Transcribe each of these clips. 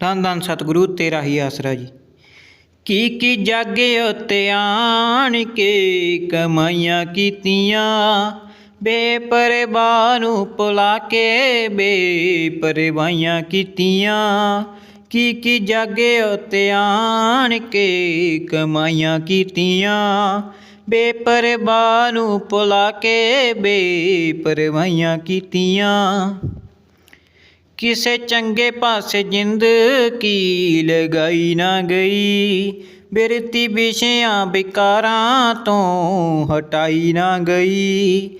ਧੰਨ ਧੰਨ ਸਤਿਗੁਰੂ, ਤੇਰਾ ਹੀ ਆਸਰਾ ਜੀ। ਕੀ ਕੀ ਜਾਗੇ ਉਤੇ ਆਣ ਕੇ ਕਮਾਈਆਂ ਕੀਤੀਆਂ, ਬੇਪਰਵਾਹ ਨੂੰ ਪੁਲਾ ਕੇ ਬੇਪਰਵਾਹੀਆਂ ਕੀਤੀਆਂ। ਕੀ ਕੀ ਜਾਗੇ ਉਤੇ ਆਣ ਕੇ ਕਮਾਈਆਂ ਕੀਤੀਆਂ, ਬੇਪਰਵਾਹ ਨੂੰ ਪੁਲਾ ਕੇ ਬੇਪਰਵਾਹੀਆਂ ਕੀਤੀਆਂ। ਕਿਸੇ ਚੰਗੇ ਪਾਸੇ ਜਿੰਦ ਕੀ ਲਗਾਈ ਨਾ ਗਈ। ਬਿਰਤੀ ਵਿਸ਼ਿਆਂ ਵਿਕਾਰਾਂ ਤੋਂ ਹਟਾਈ ਨਾ ਗਈ।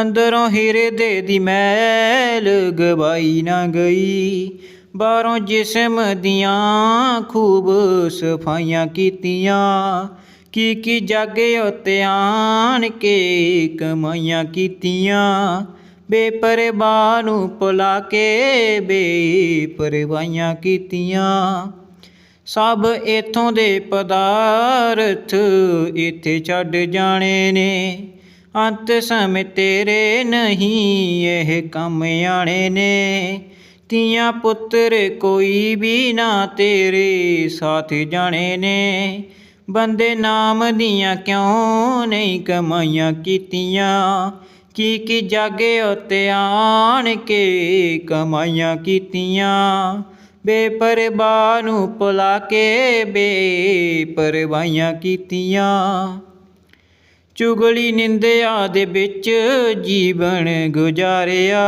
ਅੰਦਰੋਂ ਹਿਰਦੇ ਦੀ ਮੈਲ ਗਵਾਈ ਨਾ ਗਈ। ਬਾਹਰੋਂ ਜਿਸਮ ਦੀਆਂ ਖੂਬ ਸਫਾਈਆਂ ਕੀਤੀਆਂ। ਕੀ ਕੀ ਜਾਗੇ ਉਤੇ ਆਣ ਕੇ ਕਮਾਈਆਂ ਕੀਤੀਆਂ। ਬੇਪਰਵਾਹ ਨੂੰ ਭੁਲਾ ਕੇ ਬੇਪਰਵਾਹੀਆਂ ਕੀਤੀਆਂ। ਸਭ ਇਥੋਂ ਦੇ ਪਦਾਰਥ ਇੱਥੇ ਛੱਡ ਜਾਣੇ ਨੇ। ਅੰਤ ਸਮੇਂ ਤੇਰੇ ਨਹੀਂ ਇਹ ਕੰਮ ਆਣੇ ਨੇ। ਤੀਆਂ ਪੁੱਤਰ ਕੋਈ ਵੀ ਨਾ ਤੇਰੇ ਸਾਥ ਜਾਣੇ ਨੇ। ਬੰਦੇ ਨਾਮ ਦੀਆਂ ਕਿਉਂ ਨਹੀਂ ਕਮਾਈਆਂ ਕੀਤੀਆਂ? ਕੀ ਕੀ ਜਾਗੇ ਉਤੇ ਆਣ ਕੇ ਕਮਾਈਆਂ ਕੀਤੀਆਂ? ਬੇਪਰਵਾਹ ਨੂੰ ਭੁਲਾ ਕੇ ਬੇਪਰਵਾਹੀਆਂ ਕੀਤੀਆਂ। ਚੁਗਲੀ ਨਿੰਦਿਆ ਦੇ ਵਿੱਚ ਜੀਵਨ ਗੁਜ਼ਾਰਿਆ।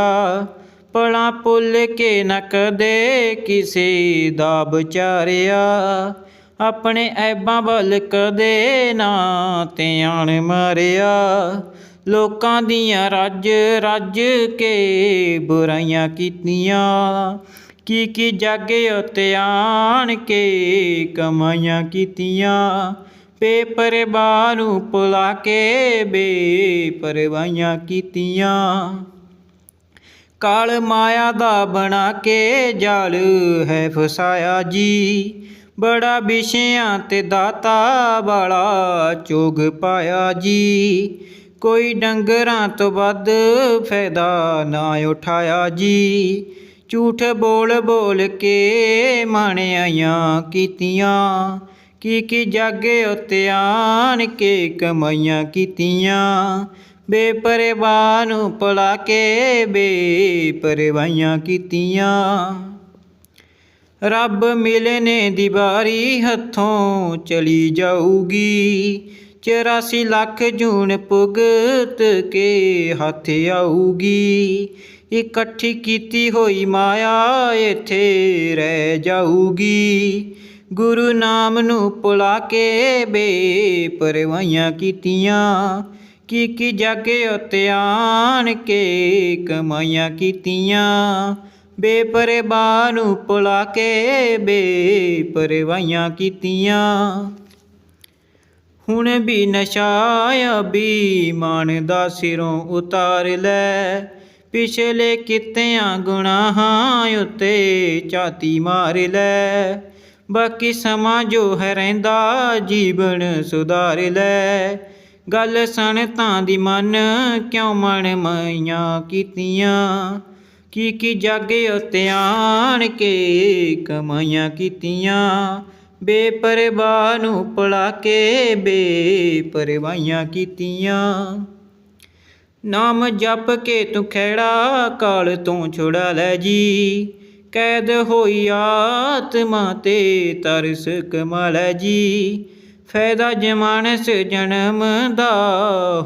ਪਲਾਂ ਭੁੱਲ ਕੇ ਨਾ ਕਦੇ ਕਿਸੇ ਦਾ ਵਿਚਾਰਿਆ। ਆਪਣੇ ਐਬਾਂ ਵੱਲ ਕਦੇ ਨਾ ਧਿਆਨ ਮਾਰਿਆ। ਲੋਕਾਂ ਦੀਆਂ ਰੱਜ ਰੱਜ ਕੇ ਬੁਰਾਈਆਂ ਕੀਤੀਆਂ। ਕੀ ਕੀ ਜਾਗੇ ਉਤੇ ਆਣ ਕੇ ਕਮਾਈਆਂ ਕੀਤੀਆਂ। ਪੇਪਰ ਨੂੰ ਭੁਲਾ ਕੇ ਬੇਪਰਵਾਹੀਆਂ ਕੀਤੀਆਂ। ਕਾਲ ਮਾਇਆ ਦਾ ਬਣਾ ਕੇ ਜਾਲ ਹੈ ਫਸਾਇਆ ਜੀ। ਬੜਾ ਵਿਸ਼ਿਆਂ ਤੇ ਦਾਤਾ ਵਾਲਾ ਚੋਗ ਪਾਇਆ ਜੀ। ਕੋਈ ਡੰਗਰਾਂ ਤੋਂ ਵੱਧ ਫਾਇਦਾ ਨਾ ਉਠਾਇਆ ਜੀ। ਝੂਠ ਬੋਲ ਬੋਲ ਕੇ ਮਾਣਿਆਈਆਂ ਕੀਤੀਆਂ। ਕੀ ਕੀ ਜਾਗੇ ਉੱਤੇ ਆਣ ਕੇ ਕਮਾਈਆਂ ਕੀਤੀਆਂ। ਬੇਪਰਵਾਹ ਨੂੰ ਭੁਲਾ ਕੇ ਬੇਪਰਵਾਹੀਆਂ ਕੀਤੀਆਂ। ਰੱਬ ਮਿਲਨੇ ਦੀ ਵਾਰੀ ਹੱਥੋਂ ਚਲੀ ਜਾਊਗੀ। 84 ਲੱਖ ਜੂਨ ਭੁਗਤ ਕੇ ਹੱਥ ਆਊਗੀ। ਇਕੱਠੀ ਕੀਤੀ ਹੋਈ ਮਾਇਆ ਇੱਥੇ ਰਹਿ ਜਾਊਗੀ। ਗੁਰੂ ਨਾਮ ਨੂੰ ਪੁਲਾ ਕੇ ਬੇਪਰਵਾਹੀਆਂ ਕੀਤੀਆਂ। ਕੀ ਕੀ ਜਾਗੇ ਉਤੇ ਆਣ ਕੇ ਕਮਾਈਆਂ ਕੀਤੀਆਂ। ਬੇਪਰਵਾਹ ਨੂੰ ਪੁਲਾ ਕੇ ਬੇਪਰਵਾਹੀਆਂ ਕੀਤੀਆਂ। ਹੁਣ ਵੀ ਨਸ਼ਾ ਵੀ ਮਨ ਦਾ ਸਿਰੋਂ ਉਤਾਰ ਲੈ। ਪਿਛਲੇ ਕਿਤਿਆਂ ਗੁਨਾਹਾਂ ਉਤੇ ਝਾਤੀ ਮਾਰ ਲੈ। ਬਾਕੀ ਸਮਾਂ ਜੋ ਹੈ ਰਹਿੰਦਾ, ਜੀਵਨ ਸੁਧਾਰ ਲੈ। ਗੱਲ ਸੁਣ ਤਾਂ ਦੀ ਮਨ ਕਿਉਂ ਮਨ ਮਾਈਆਂ ਕੀਤੀਆਂ? ਕੀ ਕੀ ਜਾਗੇ ਉਤੇ ਆਣ ਕੇ ਕਮਾਈਆਂ ਕੀਤੀਆਂ? ਬੇਪਰਵਾਹ ਨੂੰ ਭੁਲਾ ਕੇ ਬੇਪਰਵਾਹੀਆਂ ਕੀਤੀਆਂ। ਨਾਮ ਜਪ ਕੇ ਤੂੰ ਖੈੜਾ ਕਾਲ ਤੋਂ ਛੁੜਾ ਲੈ ਜੀ। ਕੈਦ ਹੋਈ ਆਤਮਾ ਤੇ ਤਰਸ ਕਮਾ ਲੈ ਜੀ। ਫਾਇਦਾ ਜਮਾਨਸ ਜਨਮ ਦਾ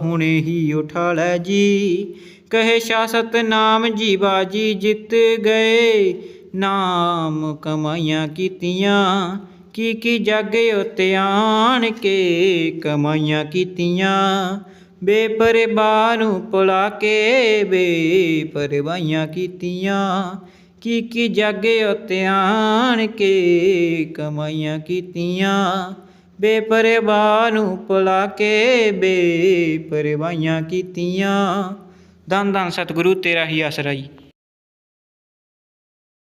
ਹੁਣੇ ਹੀ ਉਠਾ ਲੈ ਜੀ। ਕਹੇ ਸ਼ਾਸਤ ਨਾਮ ਜੀਵਾ ਜੀ ਜਿੱਤ ਗਏ। ਨਾਮ ਕਮਾਈਆਂ ਕੀਤੀਆਂ। ਕੀ ਕੀ ਜਾਗੇ ਉਤੇ ਆਣ ਕੇ ਕਮਾਈਆਂ ਕੀਤੀਆਂ। ਬੇਪਰਵਾਹ ਨੂੰ ਪੁਲਾ ਕੇ ਬੇਪਰਵਾਹੀਆਂ ਕੀਤੀਆਂ। ਕੀ ਕੀ ਜਾਗੇ ਉਤੇ ਆਣ ਕੇ ਕਮਾਈਆਂ ਕੀਤੀਆਂ। ਬੇਪਰਵਾਹ ਨੂੰ ਪੁਲਾ ਕੇ ਬੇਪਰਵਾਹੀਆਂ ਕੀਤੀਆਂ। ਦਨ ਦਨ ਸਤਿਗੁਰੂ, ਤੇਰਾ ਹੀ ਆਸਰਾ ਜੀ।